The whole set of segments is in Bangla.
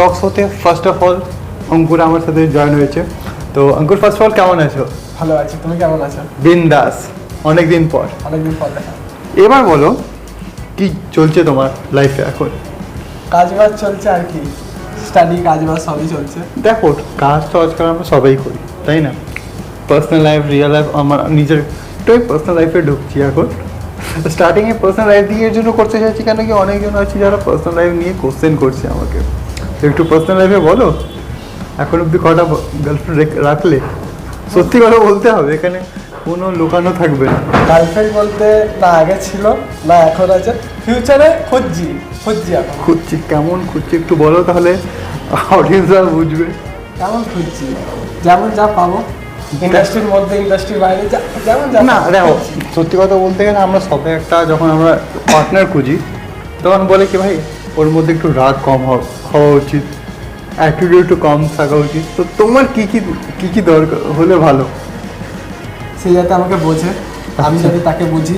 টক্স হতে ফার্স্ট অফ অল অঙ্কুর আমার সাথে জয়েন হয়েছে তো অঙ্কুর ফার্স্ট অফ অল কেমন আছো ভালো আছি তুমি কেমন আছো বিন্দাস অনেক দিন পর অনেকদিন পর দেখা এবার বলো কি চলছে তোমার লাইফে এখন কাজ বাজ চলছে আর কি স্টাডি কাজ বাজ সবই চলছে দেখো কাজ তো আজকাল আমরা সবাই করি তাই না পার্সোনাল লাইফ রিয়েল লাইফ আমার নিজের একটু পার্সোনাল লাইফে ঢুকছি এখন স্টার্টিংয়ে পার্সোনাল লাইফ দিয়ে জন্য করতে চাইছি কেন কি অনেকজন আছে যারা পার্সোনাল লাইফ নিয়ে কোশ্চেন করছে আমাকে তো একটু পার্সোনাল লাইফে বলো? এখন অব্দি কটা গার্লফ্রেন্ড রাখলে? সত্যি কথা বলতে হবে এখানে কোনো লুকানো থাকবে না। গার্লফ্রেন্ড বলতে না আগে ছিল না এখন আছে। ফিউচারে খুঁজছি খুঁজছি এখন। খুঁজছি কেমন খুঁজছি একটু বলো তাহলে অডিয়েন্সরা বুঝবে। কেমন খুঁজছি? যেমন যা পাবো। ইন্ডাস্ট্রির মধ্যে ইন্ডাস্ট্রির বাইরে যা- যেমন যা না দেখো সত্যি কথা বলতে গেলে আমরা সবে একটা যখন আমরা পার্টনার খুঁজি তখন বলে কি ভাই ওর মধ্যে একটু রাগ কম হওয়া হওয়া উচিত অ্যাটিটিউড একটু কম থাকা উচিত। তো তোমার কি কি কি কি দরকার হলে ভালো? সে যাতে আমাকে বোঝে আমি আচ্ছা। যাতে তাকে বুঝি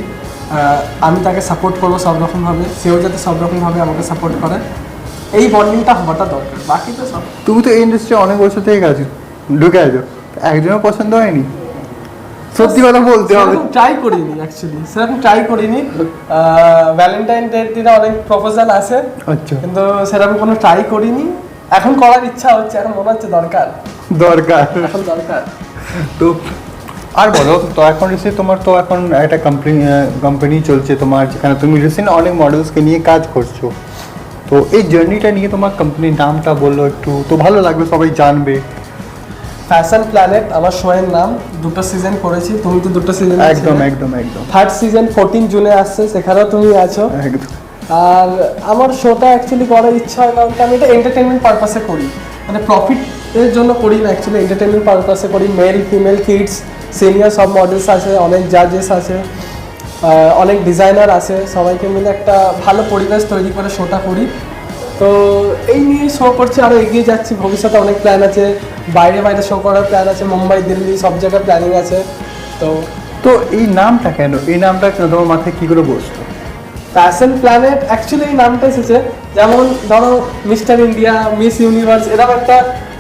আমি তাকে সাপোর্ট করব সব রকমভাবে সেও যাতে সব রকমভাবে আমাকে সাপোর্ট করে। এই বন্ডিংটা হওয়াটা দরকার বাকি তো সব। তুমি তো এই ইন্ডাস্ট্রি অনেক বছর থেকে গেছো ঢুকে আছো। একজনও পছন্দ হয়নি? সত্যি কথা বলতে হবে। ট্রাই করিনি অ্যাকচুয়ালি সেরকম ট্রাই করিনি। ভ্যালেন্টাইন ডের দিনে অনেক প্রপোজাল আসে আচ্ছা। কিন্তু সেরকম কোনো ট্রাই করিনি। এখন করার ইচ্ছা হচ্ছে এখন মনে হচ্ছে দরকার। দরকার। এখন দরকার। তো আর বলো তো এখন রিসেন্ট তোমার তো এখন একটা কোম্পানি কোম্পানি চলছে তোমার যেখানে তুমি রিসেন্ট অনেক মডেলসকে নিয়ে কাজ করছ। তো এই জার্নিটা নিয়ে তোমার কোম্পানির নামটা বলল একটু। তো ভালো লাগবে সবাই জানবে। ফ্যাশন প্ল্যানেট আমার শোয়ের নাম। দুটো সিজন করেছি। তুমি তো দুটো সিজন একদম একদম একদম। থার্ড সিজন ফোরটিন জুনে আসছে সেখানেও তুমি আছো। একদম। আর আমার শোটা অ্যাকচুয়ালি করার ইচ্ছা হয় কারণ আমি এটা এন্টারটেনমেন্ট পারপাসে করি। মানে প্রফিট এর জন্য করি না অ্যাকচুয়ালি এন্টারটেনমেন্ট পারপাসে করি। মেল ফিমেল কিডস সিনিয়র সব মডেলস আছে অনেক জাজেস আছে অনেক ডিজাইনার আছে। সবাইকে মিলে একটা ভালো পরিবেশ তৈরি করে শোটা করি। তো এই নিয়ে শো করছি আরও এগিয়ে যাচ্ছি। ভবিষ্যতে অনেক প্ল্যান আছে। বাইরে বাইরে শো করার প্ল্যান আছে। মুম্বাই দিল্লি সব জায়গায় প্ল্যানিং আছে। তো তো এই নামটা কেন? এই নামটা কেন তোমার মাথায় কি করে বসতো ফ্যাশন প্ল্যানেট অ্যাকচুয়ালি এই নামটা এসেছে। যেমন ধরো মিস্টার ইন্ডিয়া মিস ইউনিভার্স এরকম একটা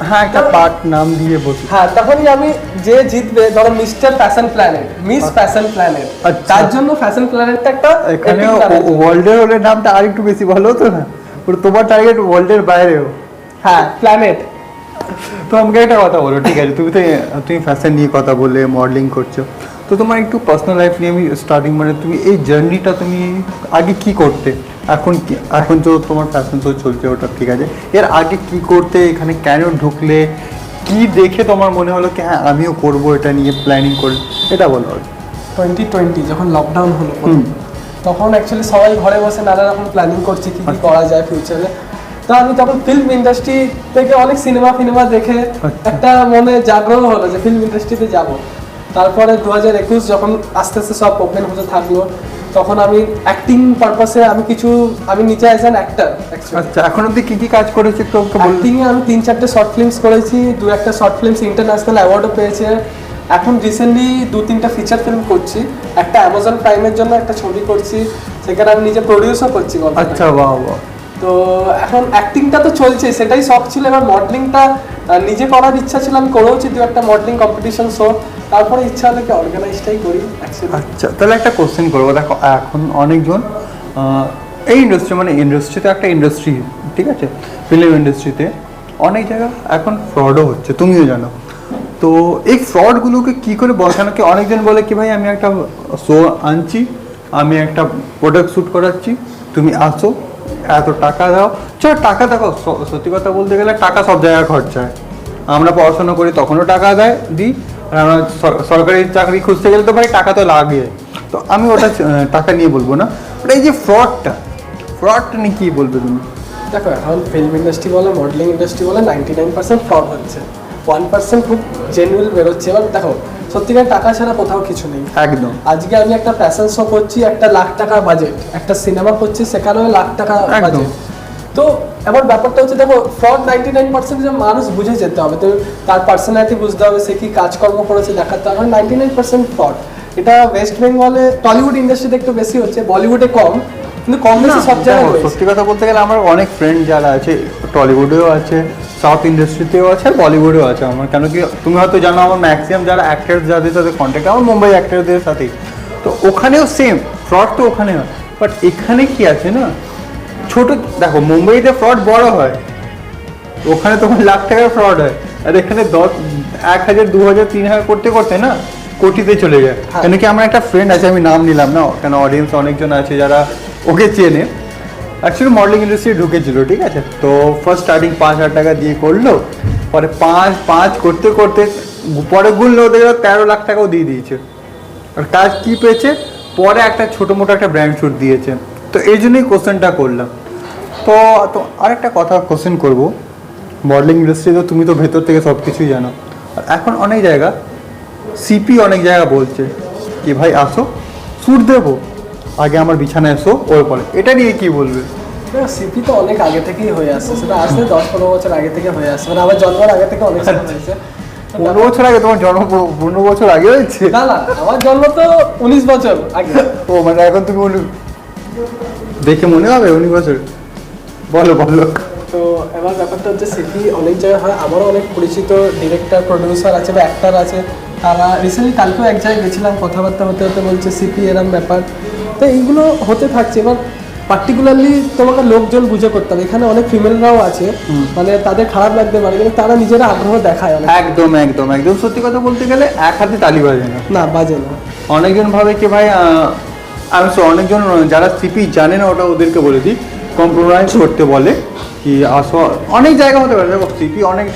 হ্যাঁ একটা পার্ট নাম দিয়ে বসে হ্যাঁ তখনই আমি যে জিতবে ধরো mister fashion planet miss fashion planet আচ্ছা। তার জন্য ফ্যাশন প্ল্যানেটটা একটা এখানে ওয়ার্ল্ডের হলে নামটা আর একটু বেশি ভালো হতো না। তোমার টার্গেট ওয়ার্ল্ডের বাইরেও হ্যাঁ প্ল্যানেট তো আমাকে একটা কথা বলো ঠিক আছে? তুমি তো তুমি ফ্যাশন নিয়ে কথা বললে মডেলিং করছ। তো তোমার একটু পার্সোনাল লাইফ নিয়ে আমি স্টার্টিং মানে তুমি এই জার্নিটা তুমি আগে কি করতে? এখন এখন তো তোমার ফ্যাশন শো চলছে ওটা ঠিক আছে? এর আগে কি করতে এখানে কেন ঢুকলে? কি দেখে তোমার মনে হলো কি হ্যাঁ আমিও করব এটা নিয়ে প্ল্যানিং করে এটা বলো টোয়েন্টি টোয়েন্টি যখন লকডাউন হলো। তখন অ্যাকচুয়ালি সবাই ঘরে বসে নানা রকম প্ল্যানিং করছি কি কি। করা যায় ফিউচারে তো আমি তখন ফিল্ম ইন্ডাস্ট্রি থেকে অনেক সিনেমা ফিনেমা দেখে আচ্ছা। একটা মনে জাগ্রহ হলো যে ফিল্ম ইন্ডাস্ট্রিতে যাব তারপরে দু হাজার একুশ যখন আস্তে আস্তে সব ওপেন হতে থাকল তখন আমি অ্যাক্টিং পারপাসে আমি কিছু আমি নিচে অ্যাজ অ্যান অ্যাক্টার আচ্ছা এখন অব্দি কী কী কাজ করেছ আমাকে বললে আমি তিন চারটে শর্ট ফিল্মস করেছি দু একটা শর্ট ফিল্মস ইন্টারন্যাশনাল অ্যাওয়ার্ডও পেয়েছে এখন রিসেন্টলি দু তিনটা ফিচার ফিল্ম করছি। একটা অ্যামাজন প্রাইমের জন্য একটা ছবি করছি সেখানে আমি নিজে প্রডিউসও করছি। আচ্ছা বাহ বাহ। তো এখন অ্যাক্টিংটা তো চলছে সেটাই শখ ছিল। এবার মডেলিংটা নিজে করার ইচ্ছা ছিল আমি করেওছি দু একটা মডেলিং কম্পিটিশন শো তারপরে ইচ্ছা হলো কি অর্গানাইজটাই করি আচ্ছা তাহলে একটা কোশ্চেন করব। দেখো এখন অনেকজন এই ইন্ডাস্ট্রি মানে ইন্ডাস্ট্রিতে একটা ইন্ডাস্ট্রি ঠিক আছে? ফিল্ম ইন্ডাস্ট্রিতে অনেক জায়গা এখন ফ্রডও হচ্ছে তুমিও জানো। তো এই ফ্রডগুলোকে কি করে বসানো? কি অনেকজন বলে কি ভাই, আমি একটা শো আনছি, আমি একটা প্রোডাক্ট শ্যুট করাচ্ছি, তুমি আসো, এত টাকা দাও। চলো টাকা দেখো সত্যি কথা বলতে গেলে টাকা সব জায়গায় খরচা হয়। আমরা পড়াশোনা করি, তখনও টাকা দেয়, দিই। আর আমরা সরকারি চাকরি খুঁজতে গেলে তো ভাই টাকা তো লাগে। তো আমি ওটা টাকা নিয়ে বলব না। বাট এই যে ফ্রডটা ফ্রডটা নিয়ে কী বলবে তুমি? দেখো, এখন ফিল্ম ইন্ডাস্ট্রি বলে মডেলিং ইন্ডাস্ট্রি বলে নাইনটি নাইন পার্সেন্ট ফ্রড হচ্ছে। ওয়ান পার্সেন্ট খুব জেনুইন বেরোচ্ছে। এবার দেখো সত্যিকার টাকা ছাড়া কোথাও কিছু নেই। একদম। আজকে আমি একটা ফ্যাশন শো করছি একটা লাখ টাকা বাজেট একটা সিনেমা করছি সেখানেও লাখ টাকা বাজেট তো এবার ব্যাপারটা হচ্ছে দেখো ফ্রড নাইনটি নাইন পার্সেন্ট মানুষ বুঝে যেতে হবে তো তার পার্সোনালিটি বুঝতে হবে সে কি কাজকর্ম করেছে দেখাতে হবে। নাইনটি নাইন পার্সেন্ট ফ্রড এটা ওয়েস্ট বেঙ্গলে টলিউড ইন্ডাস্ট্রিতে একটু বেশি হচ্ছে বলিউডে কম। কিন্তু কম বেশি সব জায়গায় সত্যি কথা বলতে গেলে আমার অনেক ফ্রেন্ড যারা আছে টলিউডেও আছে সাউথ ইন্ডাস্ট্রিতেও আছে আর বলিউডেও আছে আমার। কেন কি তুমি হয়তো জানো আমার ম্যাক্সিমাম যারা অ্যাক্টার যাদের সাথে কন্ট্যাক্ট আমার মুম্বাই অ্যাক্টারদের সাথেই। তো ওখানেও সেম ফ্রড তো ওখানে হয়। বাট এখানে কি আছে না? ছোট দেখো মুম্বাইতে ফ্রড বড় হয় ওখানে তোমার লাখ টাকার ফ্রড হয়। আর এখানে দশ এক হাজার দু হাজার তিন হাজার করতে করতে না কোটিতে চলে যায়। হ্যাঁ। কেন কি আমার একটা ফ্রেন্ড আছে আমি নাম নিলাম না কেন অডিয়েন্স অনেকজন আছে যারা ওকে চেনে অ্যাকচুয়ালি মডেলিং ইন্ডাস্ট্রি ঢুকেছিল, ঠিক আছে? তো ফার্স্ট স্টার্টিং পাঁচ হাজার টাকা দিয়ে করল, পরে পাঁচ পাঁচ করতে করতে, পরে গুনলো ওদের তেরো লাখ টাকাও দিয়ে দিয়েছে। আর কাজ কি পেয়েছে? পরে একটা ছোটো মোটো একটা ব্র্যান্ড শ্যুট দিয়েছে। তো এই জন্যই কোশ্চেনটা করলাম। তো তো আরেকটা কথা কোশ্চেন করব। মডেলিং ইন্ডাস্ট্রি তো তুমি তো ভেতর থেকে সব কিছুই জানো। আর এখন অনেক জায়গা সিপি অনেক জায়গা বলছে, কি ভাই আসো শ্যুট দেবো। আগে আমার বিছানায় এসো ওর পরে। এটা নিয়ে কি বলবে? সিপি তো অনেক আগে থেকেই হয়ে আসছে। সেটা আসলে দশ পনেরো বছর আগে থেকে হয়ে আসছে। মানে আমার জন্মের আগে থেকে অনেক সময় হয়েছে। পনেরো বছর আগে তোমার জন্ম পনেরো বছর আগে হয়েছে? না না আমার জন্ম তো উনিশ বছর আগে। ও মানে এখন তুমি দেখে মনে হবে উনিশ বছর। বলো বলো। তো এবার ব্যাপারটা হচ্ছে সিপি অনেক জায়গায় হয়। আমারও অনেক পরিচিত ডিরেক্টর প্রডিউসার আছে বা অ্যাক্টার আছে। তারা রিসেন্টলি কালকেও এক জায়গায় গেছিলাম কথাবার্তা হতে হতে বলছে সিপি এরম ব্যাপার। তো এইগুলো হতে থাকছে। এবার পার্টিকুলারলি তোমাকে লোকজন বুঝে করতে হবে। এখানে অনেক ফিমেলরাও আছে। মানে তাদের খারাপ লাগতে পারে কিন্তু তারা নিজেরা আগ্রহ দেখায় অনেক। একদম একদম একদম। সত্যি কথা বলতে গেলে এক হাতে তালি বাজে না। না বাজে না। অনেকজন ভাবে কি ভাই আমি অনেকজন যারা সিপি জানে না ওটা ওদেরকে বলে দিই। কম্প্রোমাইজ করতে বলে। কি আসো? অনেক জায়গা হতে পারে। দেখো, সিপি অনেক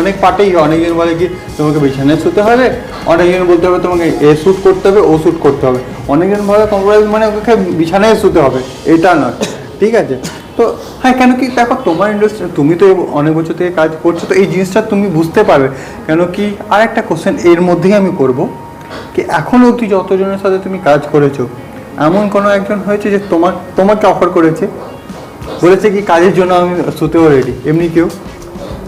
অনেক পার্টেই। অনেকজন বলে কি, তোমাকে বিছানায় শুতে হবে। অনেকজন বলতে হবে, তোমাকে এ শ্যুট করতে হবে, ও শ্যুট করতে হবে। অনেকজন বলে, কম্প্রোমাইজ মানে ওকে বিছানায় শুতে হবে। এটা নয়। ঠিক আছে? তো হ্যাঁ কেন কি, দেখো, তোমার ইন্ডাস্ট্রি তুমি তো অনেক বছর থেকে কাজ করছ, তো এই জিনিসটা তুমি বুঝতে পারবে। কেন কি আর একটা কোশ্চেন এর মধ্যেই আমি করব, কি এখনও অবধি যতজনের সাথে তুমি কাজ করেছ, এমন কোনো একজন হয়েছে যে তোমার, তোমাকে অফার করেছে? বলেছে কি কাজের জন্য আমি শুতেও রেডি এমনি কেউ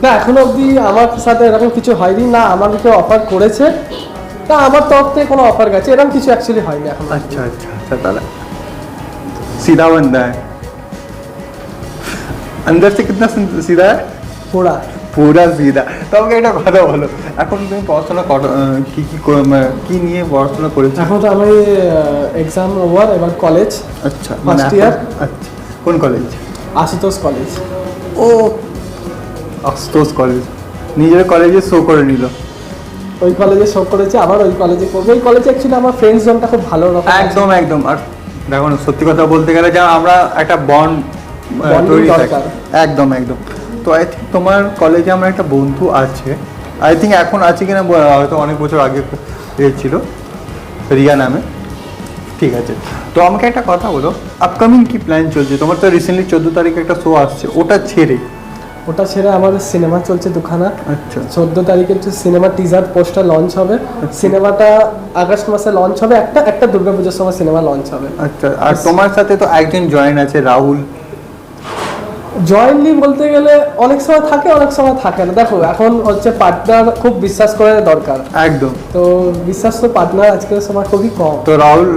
না এখনো অবধি আমার সাথে এরকম কিছু হয়নি না আমাকে কেউ অফার করেছে তা আমার তরফ থেকে কোনো অফার গেছে এরকম কিছু অ্যাকচুয়ালি হয়নি এখন अच्छा अच्छा अच्छा ताला सीधा बंदा है अंदर से कितना सीध- सीधा है পোড়া পুরা সিধা তো আমাকে একটা কথা বলো এখন তুমি পড়াশোনা করো আহ, কি কি কর- মানে কি নিয়ে পড়াশোনা করেছো এখন তো আমি এক্সাম ওভার এবার কলেজ আচ্ছা First year? আচ্ছা কোন কলেজ আশুতোষ কলেজ। ও আশুতোষ কলেজ। নিজের কলেজে শো করে নিল। ওই কলেজে শো করেছে আবার ওই কলেজে করব। ওই কলেজে অ্যাকচুয়ালি আমার ফ্রেন্ডস জোনটা খুব ভালো রকম একদম একদম। আর দেখো সত্যি কথা বলতে গেলে যা আমরা একটা বন্ড তৈরি একদম একদম। তো আই থিঙ্ক তোমার কলেজে আমার একটা বন্ধু আছে। আই থিঙ্ক এখন আছে কিনা হয়তো অনেক বছর আগে ছিল রিয়া নামে। ঠিক আছে। তো আমাকে একটা কথা বলো আপকামিং কি প্ল্যান চলছে? তোমার তো রিসেন্টলি চোদ্দ তারিখে একটা শো আসছে ওটা ছেড়ে? ওটা ছেড়ে আমাদের সিনেমা চলছে দুখানা। আচ্ছা। চোদ্দ তারিখের হচ্ছে সিনেমা টিজার পোস্টার লঞ্চ হবে সিনেমাটা আগস্ট মাসে লঞ্চ হবে একটা একটা দুর্গাপুজোর সময় সিনেমা লঞ্চ হবে। আচ্ছা আর তোমার সাথে তো একজন জয়েন আছে রাহুল। জয়েন্টলি বলতে গেলে অনেক সময় থাকে অনেক সময় থাকে না। দেখো এখন হচ্ছে পার্টনার খুব বিশ্বাস করে দরকার। একদম। তো বিশ্বাস তো পার্টনার আজকের সময় খুবই কম। তো রাহুল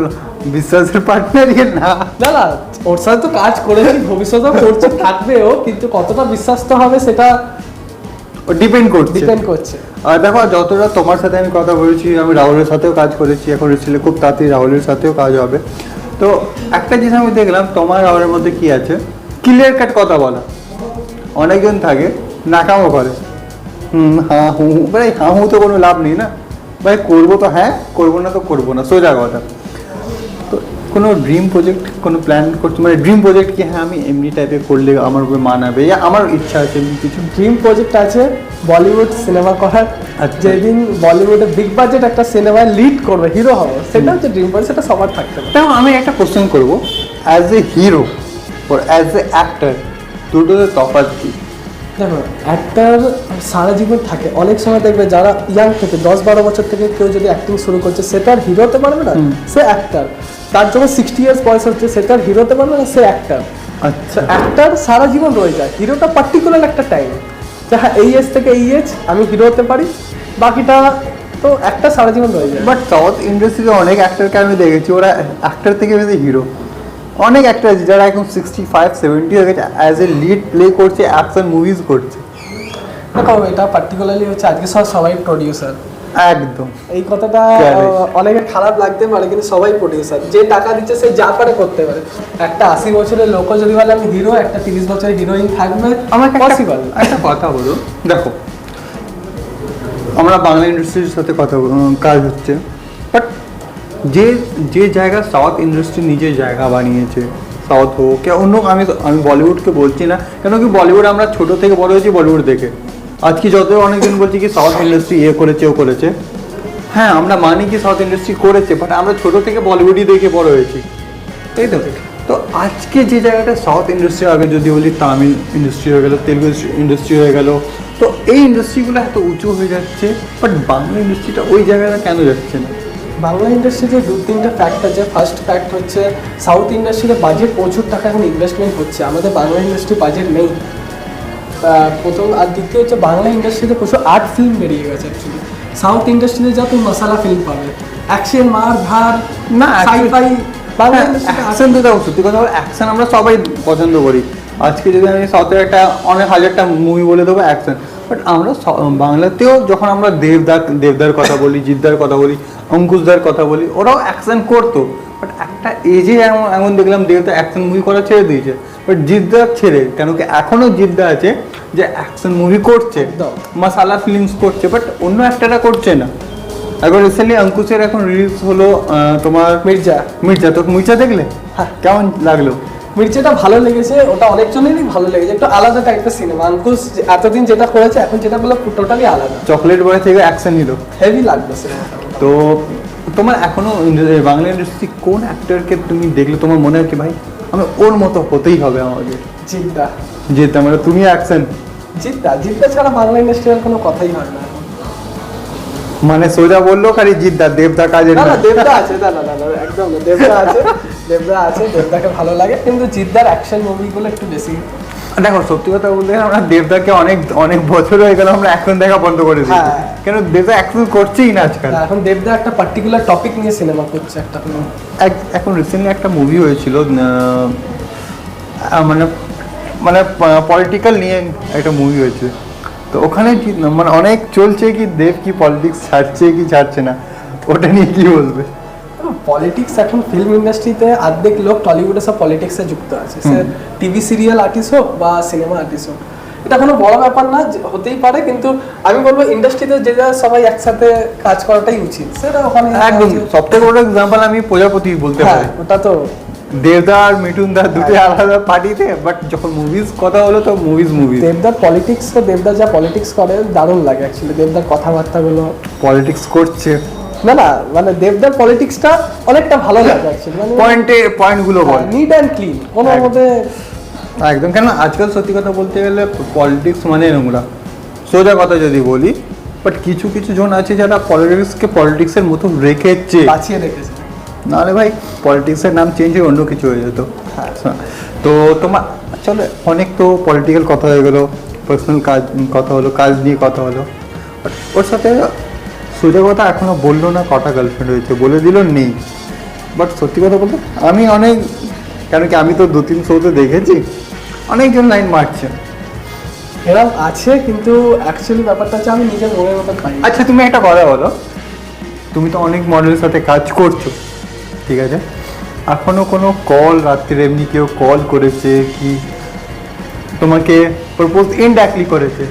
বিশ্বাসের পার্টনার না। না না ওর সাথে তো কাজ করেছি ভবিষ্যতেও করছে থাকবেও কিন্তু কতটা বিশ্বাস তো হবে সেটা ডিপেন্ড করছে। ডিপেন্ড করছে। আর দেখো যতটা তোমার সাথে আমি কথা বলেছি আমি রাহুলের সাথেও কাজ করেছি এখন ছেলে খুব তাড়াতাড়ি রাহুলের সাথেও কাজ হবে। তো একটা জিনিস আমি দেখলাম তোমার রাহুলের মধ্যে কি আছে? ক্লিয়ার কাট কথা বলা। অনেকজন থাকে নাকামো করে। হুম হু হু। ভাই হ্যাঁ হু তো কোনো লাভ নেই না। ভাই করব তো হ্যাঁ করব না তো করব না সোজা কথা। তো কোনো ড্রিম প্রজেক্ট কোনো প্ল্যান করছ? মানে ড্রিম প্রজেক্ট কি? হ্যাঁ আমি এমনি টাইপের করলে আমার উপরে মানাবে। ইয়া আমার ইচ্ছা আছে। এমনি কিছু ড্রিম প্রজেক্ট আছে বলিউড সিনেমা করার। আচ্ছা। যেদিন বলিউডে বিগ বাজেট একটা সিনেমায় লিড করবে হিরো হবে সেটা হচ্ছে ড্রিম প্রজেক্ট সেটা সবার থাকতে পারে তাও আমি একটা কোশ্চেন করব। As a hero or as a actor দুটোতে তফাৎ কি দেখো অ্যাক্টার সারা জীবন থাকে। অনেক সময় দেখবে যারা ইয়াং থেকে দশ বারো বছর থেকে কেউ যদি অ্যাক্টিং শুরু করছে সেটা আর হিরো হতে পারবে না। সে অ্যাক্টার তার যখন সিক্সটি ইয়ার্স বয়স হচ্ছে সেটা আর হিরো হতে পারবে না সে অ্যাক্টার আচ্ছা। অ্যাক্টার সারা জীবন রয়ে যায়। হিরোটা পার্টিকুলার একটা টাইম যে হ্যাঁ এই এজ থেকে এই এজ আমি হিরো হতে পারি। বাকিটা তো একটা সারা জীবন রয়ে যায়। বাট সাউথ ইন্ডাস্ট্রিতে অনেক অ্যাক্টারকে আমি দেখেছি ওরা অ্যাক্টার থেকে বেশি হিরো অনেক অ্যাক্টর আছে যারা এখন সিক্সটি ফাইভ সেভেন্টি হয়ে গেছে অ্যাজ এ লিড প্লে করছে অ্যাকশন মুভিজ করছে। দেখো এটা পার্টিকুলারলি হচ্ছে আজকে সব সবাই প্রডিউসার একদম। এই কথাটা অনেকের খারাপ লাগতে পারে কিন্তু সবাই প্রডিউসার যে টাকা দিচ্ছে সে যা পারে করতে পারে। একটা আশি বছরের লোক যদি বলে আমি হিরো একটা তিরিশ বছরের হিরোইন থাকবে আমাকে একটা- পসিবল একটা কথা বলো। দেখো আমরা বাংলা ইন্ডাস্ট্রির সাথে কথা কাজ হচ্ছে। বাট যে যে জায়গা সাউথ ইন্ডাস্ট্রি নিজের জায়গা বানিয়েছে সাউথ হোক, কে অন্য আমি আমি বলিউডকে বলছি না, কেন কি বলিউড আমরা ছোট থেকে বড় হয়েছি বলিউড দেখে। আজকে যত অনেকজন বলছি কি সাউথ ইন্ডাস্ট্রি এ করেছে, ও করেছে। হ্যাঁ আমরা মানি কি সাউথ ইন্ডাস্ট্রি করেছে বাট আমরা ছোট থেকে বলিউডই দেখে বড় হয়েছি। তাই তো। তো আজকে যে জায়গাটা সাউথ ইন্ডাস্ট্রি আগে যদি বলি, তামিল ইন্ডাস্ট্রি হয়ে গেল, তেলুগু ইন্ডাস্ট্রি হয়ে গেল, তো এই ইন্ডাস্ট্রিগুলো এত উঁচু হয়ে যাচ্ছে বাট বাংলা ইন্ডাস্ট্রিটা ওই জায়গাটা কেন যাচ্ছে না? বাংলা ইন্ডাস্ট্রিতে দু তিনটা ফ্যাক্ট আছে। ফার্স্ট ফ্যাক্ট হচ্ছে সাউথ ইন্ডাস্ট্রিতে বাজেট প্রচুর টাকা এখন ইনভেস্টমেন্ট হচ্ছে। আমাদের বাংলা ইন্ডাস্ট্রি বাজেট নেই। প্রথম আর দ্বিতীয় হচ্ছে বাংলা ইন্ডাস্ট্রিতে প্রচুর আর্ট ফিল্ম বেরিয়ে গেছে অ্যাকচুয়ালি সাউথ ইন্ডাস্ট্রিতে যা তুমি মশালা ফিল্ম পাবে। অ্যাকশন মার ধার না, সাইফাই বাংলা অ্যাকশন তো দেখো সত্যি কথা অ্যাকশন আমরা সবাই পছন্দ করি। আজকে যদি আমি সাউথের একটা অনেক হাজারটা মুভি বলে দেবো অ্যাকশন বাট আমরা বাংলাতেও যখন আমরা দেবদার দেবদার কথা বলি জিদ্দার কথা বলি অঙ্কুশদার কথা বলি ওরাও অ্যাকশন করতো। বাট একটা এজে এমন এমন দেখলাম দেবদা অ্যাকশন মুভি করা ছেড়ে দিয়েছে। বাট জিদ্দার ছেড়ে কেন কি এখনও জিদ্দা আছে যে অ্যাকশন মুভি করছে। মাসালা ফিল্মস করছে বাট অন্য একটারা করছে না। এখন রিসেন্টলি অঙ্কুশের এখন রিলিজ হলো তোমার মির্জা। মির্জা তো মির্জা দেখলে? হ্যাঁ। কেমন লাগল? মির্জাটা ভালো লেগেছে ওটা অনেক অনেকজনেরই ভালো লেগেছে একটু আলাদা টাইপের সিনেমা আঙ্কুশ এতদিন যেটা করেছে এখন যেটা বলে টোটালি আলাদা। চকলেট বয় থেকে অ্যাকশন নিল। হেভি লাগবে সিনেমাটা তো তোমার এখনও ইন্ডা- বাংলা ইন্ডাস্ট্রি কোন অ্যাক্টরকে তুমি দেখলে তোমার মনে হয় কি ভাই আমি ওর মতো হতেই হবে আমাকে জিদ্দা যেতে মানে তুমি অ্যাকশন জিদ্দা জিদ্দা ছাড়া বাংলা ইন্ডাস্ট্রির কোনো কথাই হয় না। মানে সোজা বলল খালি জিদ্দা দেবদা কাজের না দেবদা আছে না না না একদম দেবদা আছে দেবদা আছে দেবদাকে ভালো লাগে কিন্তু জিদ্দার অ্যাকশন মুভিগুলো একটু বেশি। দেখো সত্যি কথা বলতে আমরা দেবদাকে অনেক অনেক বছর হয়ে গেল আমরা এখন দেখা বন্ধ করে দিয়েছি। হ্যাঁ। কেন দেবদা অ্যাকশন করছেই না আজকাল। এখন দেবদা একটা পার্টিকুলার টপিক নিয়ে সিনেমা করছে একটা এখন রিসেন্টলি একটা মুভি হয়েছিল মানে মানে পলিটিক্যাল নিয়ে একটা মুভি হয়েছে। তো ওখানে কি- মানে অনেক চলছে কি দেব কি পলিটিক্স ছাড়ছে কি ছাড়ছে না ওটা নিয়ে কি বলবে? পলিটিক্স এখন ফিল্ম ইন্ডাস্ট্রিতে অর্ধেক লোক টলিউডে সব পলিটিক্সে যুক্ত আছে। সে টিভি সিরিয়াল আর্টিস্ট হোক বা সিনেমা আর্টিস্ট হোক। এটা কোনো বড় ব্যাপার না হতেই পারে কিন্তু আমি বলব ইন্ডাস্ট্রিতে যে যা সবাই একসাথে কাজ করাটাই উচিত। সেটা ওখানে একদম সব থেকে বড় এক্সাম্পল আমি প্রজাপতি বলতে হ্যাঁ পারি। ওটা তো দেবদা আর মিঠুন দা দুটো আলাদা পার্টিতে বাট যখন মুভিজ কথা হলো তো মুভিজ মুভিজ দেবদার পলিটিক্স তো দেবদার যা পলিটিক্স করে দারুণ লাগে অ্যাকচুয়ালি দেবদার কথাবার্তাগুলো। পলিটিক্স করছে। না না মানে দেবদার পলিটিক্সটা অনেকটা ভালো লাগে অ্যাকচুয়ালি মানে পয়েন্টে পয়েন্টগুলো বল। নিট অ্যান্ড ক্লিন কোনো। মধ্যে একদম কেন আজকাল সত্যি কথা বলতে গেলে পলিটিক্স মানে নোংরা। সোজা কথা যদি বলি বাট কিছু কিছু জন আছে যারা পলিটিক্সকে পলিটিক্সের মতো রেখেছে। বাঁচিয়ে রেখেছে। নাহলে ভাই পলিটিক্সের নাম চেঞ্জ হয়ে অন্য কিছু হয়ে যেত। হ্যাঁ। তো তোমার চলো অনেক তো পলিটিক্যাল কথা হয়ে গেলো পার্সোনাল কাজ কথা হলো কাজ নিয়ে কথা হলো। বাট ওর সাথে সোজা কথা এখনও বলল না কটা গার্লফ্রেন্ড হয়েছে বলে দিল নেই। বাট সত্যি কথা বলতে আমি অনেক কেন কি আমি তো দু তিন শোতে দেখেছি অনেকজন লাইন মারছে। এরকম আছে কিন্তু অ্যাকচুয়ালি ব্যাপারটা হচ্ছে আমি নিজের মনের মতো পাই আচ্ছা তুমি একটা কথা বলো তুমি তো অনেক মডেলের সাথে কাজ করছ। ঠিক আছে? এখনও কোনো কল রাত্রিরে এমনি কেউ কল করেছে কি? তোমাকে প্রপোজ ইনডাইরেক্টলি করেছে।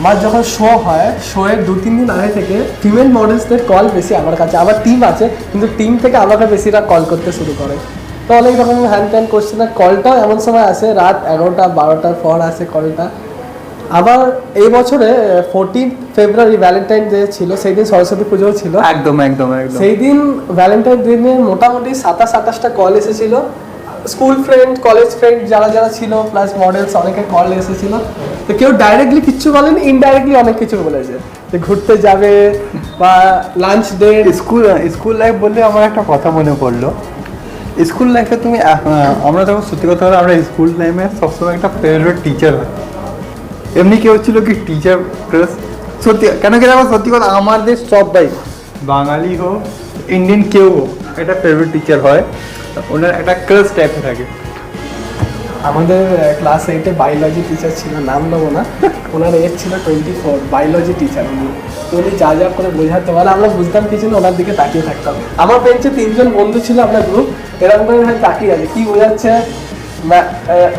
আমার যখন শো হয় শো এর দু, তিন দিন আগে থেকে ফিমেল মডেলসদের কল বেশি আমার কাছে। আবার টিম আছে, কিন্তু টিম থেকে আমাকে বেশিরা কল করতে শুরু করে। তো অনেক রকম হ্যান ত্যান কোশ্চেন কলটাও এমন সময় আসে, রাত এগারোটা, বারোটার পর আসে কলটা আবার এই বছরে ফোরটিন ফেব্রুয়ারি ভ্যালেন্টাইন ডে ছিল সেই দিন সরস্বতী পুজোও ছিল। একদম একদম একদম। সেই দিন ভ্যালেন্টাইন দিনে মোটামুটি সাতাশ আঠাশটা কল এসেছিল। স্কুল ফ্রেন্ড কলেজ ফ্রেন্ড যারা যারা ছিল প্লাস মডেলস অনেকে কল এসেছিল। তো কেউ ডাইরেক্টলি কিচ্ছু বলেনি ইনডাইরেক্টলি অনেক কিছু বলেছে। যে ঘুরতে যাবে বা lunch day school school life বললে আমার একটা কথা মনে পড়ল। স্কুল লাইফে তুমি আমরা যখন সত্যি কথা আমরা স্কুল টাইমে সবসময় একটা ফেভারিট টিচার হয়। এমনি কেউ ছিল কি টিচার ক্রাশ সত্যি, কেন কি দেখো সত্যি কথা, আমাদের সব ভাই, বাঙালি হোক ইন্ডিয়ান কেউ হোক, একটা ফেভারিট টিচার হয়, ওনার একটা ক্রাশ টাইপের থাকে। আমাদের ক্লাস এইটে বায়োলজি টিচার ছিল, নাম নেব না। ওনার এজ ছিল টোয়েন্টি ফোর বায়োলজি টিচার তো উনি যা যা করে বোঝাতে পারে আমরা বুঝতাম কিছু না, ওনার দিকে তাকিয়ে থাকতাম। আমার বেঞ্চে তিনজন বন্ধু ছিল, আমরা গ্রুপ এরকম করে তাকিয়ে আছে, কি বোঝাচ্ছে?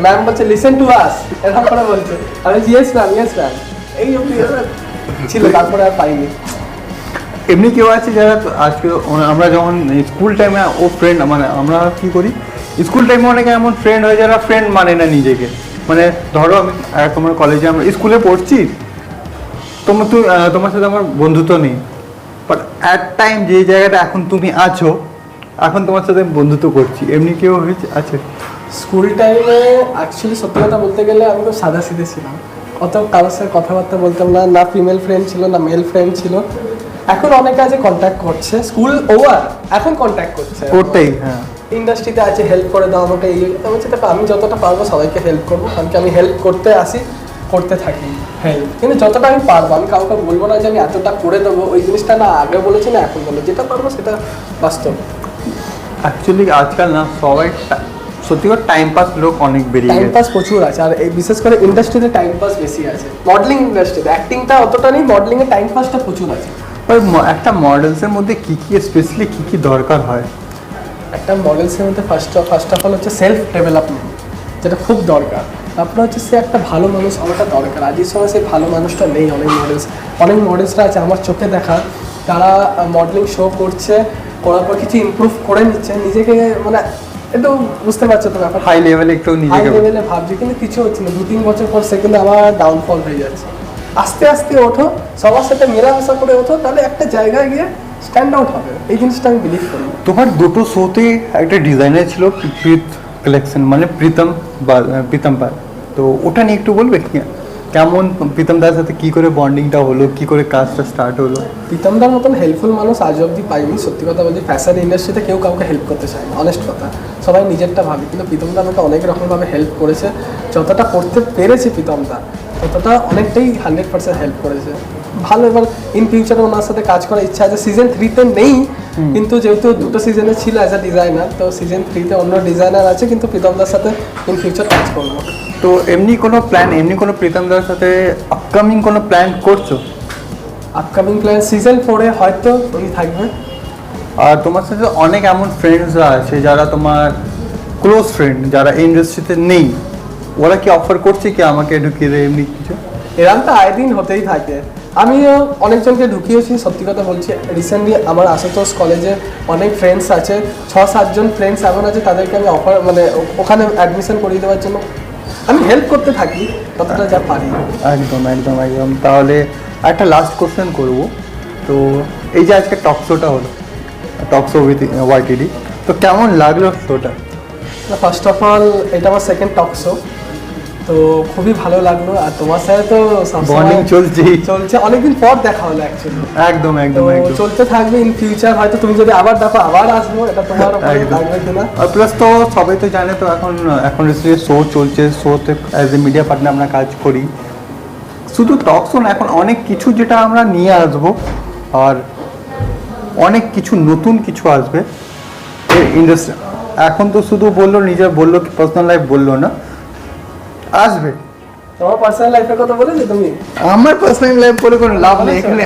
ম্যাম বলছে লিসেন টু আস এরকম করে বলছে। আমি ইয়েস ম্যাম ইয়েস ম্যাম এই ছিল তারপরে আর পাইনি। এমনি কেউ আছে যারা আজকে আমরা যখন স্কুল টাইমে ও ফ্রেন্ড মানে আমরা কি করি? স্কুল টাইমে অনেকে এমন ফ্রেন্ড হয় যারা ফ্রেন্ড মানে না নিজেকে। মানে ধরো আমি এক আমার কলেজে আমরা স্কুলে পড়ছি তোমার তুই তোমার সাথে আমার বন্ধুত্ব নেই। বাট অ্যাট টাইম যে জায়গাটা এখন তুমি আছো এখন তোমার সাথে আমি বন্ধুত্ব করছি। এমনি কেউ হয়েছে আছে? স্কুল টাইমে অ্যাকচুয়ালি সত্যি কথা বলতে গেলে আমি তো সাদা সিধে ছিলাম। অত কারোর সাথে কথাবার্তা বলতাম না না ফিমেল ফ্রেন্ড ছিল না মেল ফ্রেন্ড ছিল। এখন অনেকে আছে কন্ট্যাক্ট করছে। স্কুল ওভার এখন কন্ট্যাক্ট করছে। করতেই হ্যাঁ। ইন্ডাস্ট্রিতে আছে হেল্প করে দাও আমাকে এই আমি দেখো, আমি যতটা পারব সবাইকে হেল্প করব। কারণ কি আমি হেল্প করতে আসি করতে থাকি। হেল্প কিন্তু যতটা আমি পারব আমি কাউকে বলব না যে আমি এতটা করে দেবো। ওই জিনিসটা না আগে বলেছি না এখন বলো যেটা পারব সেটা বাস্তব। অ্যাকচুয়ালি আজকাল না সবাই সত্যি টাইম পাস লোক অনেক বেরিয়ে টাইম পাস প্রচুর আছে আর এই বিশেষ করে ইন্ডাস্ট্রিতে টাইম পাস বেশি আছে। মডেলিং ইন্ডাস্ট্রিতে অ্যাক্টিংটা অতটা নেই মডেলিং টাইম পাসটা প্রচুর আছে। ওই একটা মডেলসের মধ্যে কি কি স্পেশালি কি কি দরকার হয়? একটা মডেলসের মধ্যে ফার্স্ট ফার্স্ট অফ অল হচ্ছে সেলফ ডেভেলপমেন্ট যেটা খুব দরকার। তারপরে হচ্ছে সে একটা ভালো মানুষ হওয়াটা দরকার। আজকের সময় সেই ভালো মানুষটা নেই অনেক মডেলস অনেক মডেলসরা আছে আমার চোখে দেখা। তারা মডেলিং শো করছে করার পর কিছু ইমপ্রুভ করে নিচ্ছে। নিজেকে মানে একটু বুঝতে পারছ তো ব্যাপার হাই লেভেলে একটু হাই লেভেলে ভাবছি কিন্তু কিছু হচ্ছে না। দু তিন বছর পর সে কিন্তু আবার ডাউনফল হয়ে যাচ্ছে। আস্তে আস্তে ওঠো সবার সাথে মেলামেশা করে ওঠো তাহলে একটা জায়গায় গিয়ে স্ট্যান্ড আউট হবে। এই জিনিসটা আমি বিলিভ করি। তোমার দুটো শোতে একটা ডিজাইনার ছিল প্রীত কালেকশন মানে প্রীতম বা- প্রীতম পাল। তো ওটা নিয়ে একটু বলবে কি? কেমন প্রীতম দার সাথে কি করে বন্ডিংটা হলো? কি করে কাজটা স্টার্ট হলো? প্রীতমদার মতন হেল্পফুল মানুষ আজ অব্দি পাইনি। সত্যি কথা বলছি ফ্যাশন ইন্ডাস্ট্রিতে কেউ কাউকে হেল্প করতে চায় না অনেস্ট কথা। সবাই নিজেরটা ভাবে। কিন্তু প্রীতমদা আমাকে অনেক রকমভাবে হেল্প করেছে। যতটা করতে পেরেছে প্রীতমদা ততটা অনেকটাই হান্ড্রেড পার্সেন্ট হেল্প করেছে। ভালো এবার ইন ফিউচারে ওনার সাথে কাজ করার ইচ্ছা আছে। সিজন থ্রিতে নেই। কিন্তু যেহেতু দুটো সিজনে ছিল অ্যাজ আ ডিজাইনার তো সিজন থ্রিতে অন্য ডিজাইনার আছে। কিন্তু প্রীতমদার সাথে ইন ফিউচার কাজ করব। তো এমনি কোনো প্ল্যান এমনি কোনো প্রীতম দার সাথে আপকামিং কোনো প্ল্যান করছ? আপকামিং প্ল্যান সিজন ফোরে হয়তো উনি থাকবে। আর তোমার সাথে অনেক এমন ফ্রেন্ডসরা আছে যারা তোমার ক্লোজ ফ্রেন্ড যারা ইন্ডাস্ট্রিতে নেই। ওরা কি অফার করছে কি আমাকে ঢুকিয়ে দেয় এমনি কিছু? এরকম তো আয় দিন হতেই থাকে। আমিও অনেকজনকে ঢুকিয়েছি সত্যি কথা বলছি। রিসেন্টলি আমার আশুতোষ কলেজে অনেক ফ্রেন্ডস আছে। ছ সাতজন ফ্রেন্ডস এমন আছে তাদেরকে আমি অফার মানে ওখানে অ্যাডমিশন করিয়ে দেওয়ার জন্য আমি হেল্প করতে থাকি ততটা যা পারি। একদম একদম একদম। তাহলে একটা লাস্ট কোশ্চেন করব। তো এই যে আজকে টক শোটা হলো টক শো উইথ ওয়াইটিডি তো কেমন লাগল শোটা ফার্স্ট অফ অল এটা আমার সেকেন্ড টক শো তো খুবই ভালো লাগল। আর তোমার সাথে তো বন্ডিং চলছেই চলছে। অনেকদিন পর দেখা হলো অ্যাকচুয়ালি একদম একদম একদম। চলতে থাকবে ইন ফিউচার হয়তো তুমি যদি আবার দেখো আবার আসব এটা তোমার লাগবে কিনা? আর প্লাস তো সবাই তো জানে তো এখন এখন শো চলছে। শোতে অ্যাজ এ মিডিয়া পার্টনার আমরা কাজ করি। শুধু টক শো না এখন অনেক কিছু যেটা আমরা নিয়ে আসব। আর অনেক কিছু নতুন কিছু আসবে। ইন্ডাস্ট্রি এখন তো শুধু বলল নিজের বলল পার্সোনাল লাইফ বলল না। আসবে। তোমার পার্সোনাল লাইফের কথা বলেছ তুমি? আমার পার্সোনাল লাইফ বলে কোনো লাভ নেই। এখানে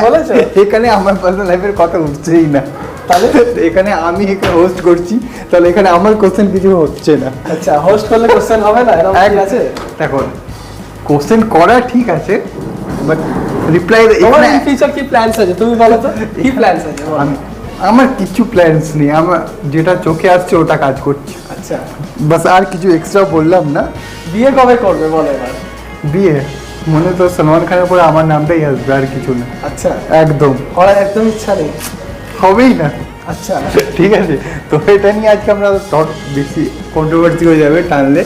এখানে আমার পার্সোনাল লাইফের কথা উঠছেই না। তাহলে? এখানে আমি এখানে হোস্ট করছি তাহলে এখানে আমার কোশ্চেন কিছু হচ্ছে না। আচ্ছা হোস্ট করলে কোশ্চেন হবে না? এরকম আছে? দেখো কোশ্চেন করা ঠিক আছে বাট রিপ্লাই এখানে কি প্ল্যানস আছে? তুমি বলো তো কি প্ল্যানস আছে? আমি- আমার কিছু প্ল্যানস নেই। আমার যেটা চোখে আসছে ওটা কাজ করছি। আচ্ছা। বাস আর কিছু এক্সট্রা বললাম না। বিয়ে কবে করবে বলো এবার? বিয়ে? মনে তো সলমান খানের পরে আমার নামটাই আসবে আর কিছু না। আচ্ছা। একদম। করার একদম ইচ্ছা নেই। হবেই না। আচ্ছা। ঠিক আছে। তো এটা নিয়ে আজকে আমরা টক বেশি কন্ট্রোভার্সি হয়ে যাবে টানলে।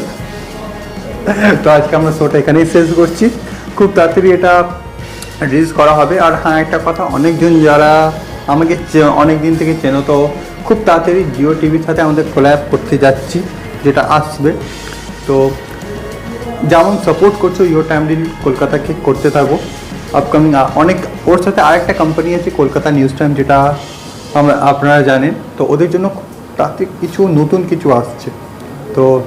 তো আজকে আমরা শোটা এখানেই শেষ করছি। খুব তাড়াতাড়ি এটা রিলিজ করা হবে। আর হ্যাঁ একটা কথা অনেকজন যারা আমাকে অনেক দিন থেকে চেনো তো খুব তাড়াতাড়ি জিও টিভির সাথে আমাদের কোলাপ করতে যাচ্ছি যেটা আসবে। তো যেমন সাপোর্ট করছ ইয়োর টাইমলি কলকাতাকে করতে থাকো। আপকামিং অনেক ওর সাথে আরেকটা কোম্পানি আছে কলকাতা নিউজ টাইম যেটা আমরা আপনারা জানেন। তো ওদের জন্য তাতে কিছু নতুন কিছু আসছে। তো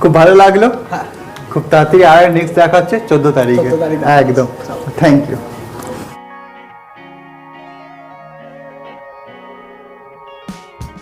খুব ভালো লাগল। হ্যাঁ। খুব তাড়াতাড়ি আর নেক্সট দেখা হচ্ছে চোদ্দ তারিখে। একদম। Thank you